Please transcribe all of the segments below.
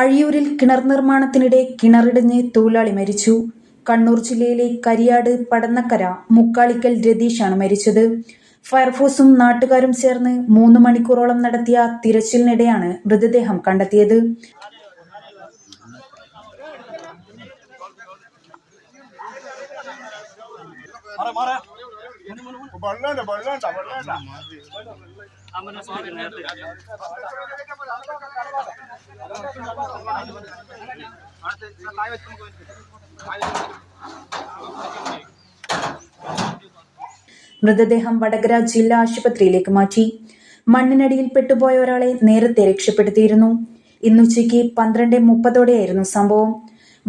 അഴിയൂരിൽ കിണർ നിർമ്മാണത്തിനിടെ കിണറിടിഞ്ഞ് തൊഴിലാളി മരിച്ചു. കണ്ണൂർ ജില്ലയിലെ കരിയാട് പടന്നക്കര മുക്കാളിക്കൽ രതീഷാണ് മരിച്ചത്. ഫയർഫോഴ്സും നാട്ടുകാരും ചേർന്ന് മൂന്ന് മണിക്കൂറോളം നടത്തിയ തിരച്ചിലിനിടെയാണ് മൃതദേഹം കണ്ടെത്തിയത്. വെള്ളണ്ട മൃതദേഹം വടകര ജില്ലാ ആശുപത്രിയിലേക്ക് മാറ്റി. മണ്ണിനടിയിൽ പെട്ടുപോയ ഒരാളെ നേരത്തെ രക്ഷപ്പെടുത്തിയിരുന്നു. ഇന്നുച്ചയ്ക്ക് പന്ത്രണ്ട് മുപ്പതോടെയായിരുന്നു സംഭവം.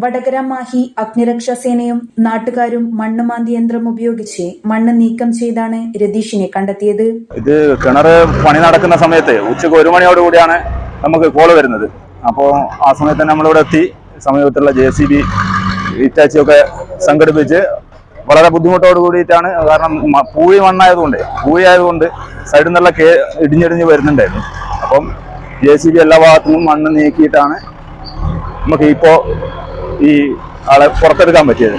വടകര മാഹി അഗ്നിരക്ഷാ സേനയും നാട്ടുകാരും മണ്ണ് മാന്തി യന്ത്രം ഉപയോഗിച്ച് മണ്ണ് നീക്കം ചെയ്താണ് രതീഷിനെ കണ്ടെത്തിയത്. ഇത് കിണർ പണി നടക്കുന്ന സമയത്ത് ഉച്ചയ്ക്ക് ഒരു മണിയോട് കൂടിയാണ് നമുക്ക് കോൾ വരുന്നത്. അപ്പോൾ ആ സമയത്ത് തന്നെ നമ്മളിവിടെ എത്തി. സമീപത്തുള്ള ജെ സി ബി ഇറ്റാച്ചി ഒക്കെ സംഘടിപ്പിച്ച് വളരെ ബുദ്ധിമുട്ടോട് കൂടിയിട്ടാണ്. കാരണം പൂഴി മണ്ണായതുകൊണ്ട് പൂഴി ആയതുകൊണ്ട് സൈഡിൽ നിന്നുള്ള കേ ഇടിഞ്ഞിടിഞ്ഞ് വരുന്നുണ്ടായിരുന്നു. അപ്പം ജെ സി ബി എല്ലാ ഭാഗത്തു നിന്നും മണ്ണ് നീക്കിയിട്ടാണ് നമുക്ക് ഇപ്പോൾ ഈ ആളെ പുറത്തെടുക്കാൻ പറ്റിയത്?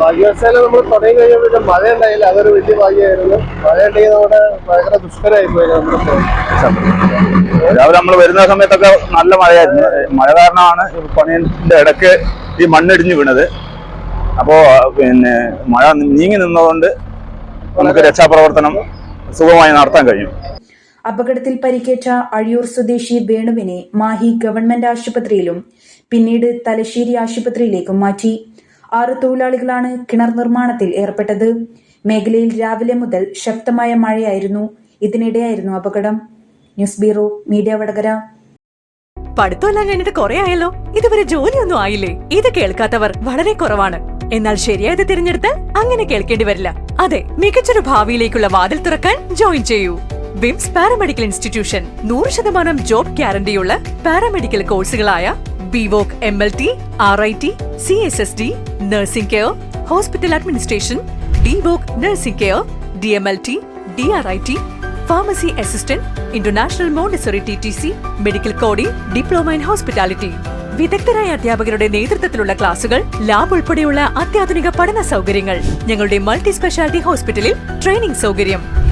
ഭാഗ്യവശാല നമ്മൾ തുടങ്ങി കഴിഞ്ഞപ്പോൾ മഴ ഉണ്ടായില്ല അതൊരു വലിയ ഭാഗ്യമായിരുന്നു. മഴ ഉണ്ടെങ്കിൽ നമ്മുടെ ഭയങ്കര ദുഷ്കരമായി പോയി രാവിലെ നമ്മൾ വരുന്ന സമയത്തൊക്കെ നല്ല മഴയായിരുന്നു. മഴ കാരണമാണ് പണിയുടെ ഇടയ്ക്ക് ഈ മണ്ണിടിഞ്ഞു വീണത്. അപ്പോ പിന്നെ മഴ നീങ്ങി നിന്നതുകൊണ്ട് നമുക്ക് രക്ഷാപ്രവർത്തനം സുഖമായി നടത്താൻ കഴിയും. അപകടത്തിൽ പരിക്കേറ്റ അഴിയൂർ സ്വദേശി വേണുവിനെ മാഹി ഗവൺമെന്റ് ആശുപത്രിയിലും പിന്നീട് തലശ്ശേരി ആശുപത്രിയിലേക്കും മാറ്റി. ആറ് തൊഴിലാളികളാണ് കിണർ നിർമ്മാണത്തിൽ ഏർപ്പെട്ടത്. മേഖലയിൽ രാവിലെ മുതൽ ശക്തമായ മഴയായിരുന്നു. ഇതിനിടെയായിരുന്നു അപകടം. News bureau media Vadakara. പഠിത്തമെല്ലാം കഴിഞ്ഞിട്ട് കുറെ ആയല്ലോ. ഇതുവരെ ജോലിയൊന്നും ആയില്ലേ? ഇത് കേൾക്കാത്തവർ വളരെ കുറവാണ്. എന്നാൽ ശരിയായത് തിരഞ്ഞെടുത്താൽ അങ്ങനെ കേൾക്കേണ്ടി വരില്ല. അതെ മികച്ചൊരു ഭാവിയിലേക്കുള്ള വാതിൽ തുറക്കാൻ ജോയിൻ ചെയ്യൂ. വിംസ് പാരാമെഡിക്കൽ ഇൻസ്റ്റിറ്റ്യൂഷൻ നൂറ് ശതമാനം ജോബ് ഗ്യാരണ്ടിയുള്ള paramedical കോഴ്സുകളായ BVoc M L T R I T C S S D nursing care hospital administration DVoc nursing care D M L T D R I T pharmacy assistant international Montessori T T C medical coding diploma in hospitality. വിദഗ്ധരായ അധ്യാപകരുടെ നേതൃത്വത്തിലുള്ള ക്ലാസുകൾ lab ഉൾപ്പെടെയുള്ള അത്യാധുനിക പഠന സൗകര്യങ്ങൾ ഞങ്ങളുടെ multi speciality ഹോസ്പിറ്റലിൽ ട്രെയിനിംഗ് സൗകര്യം.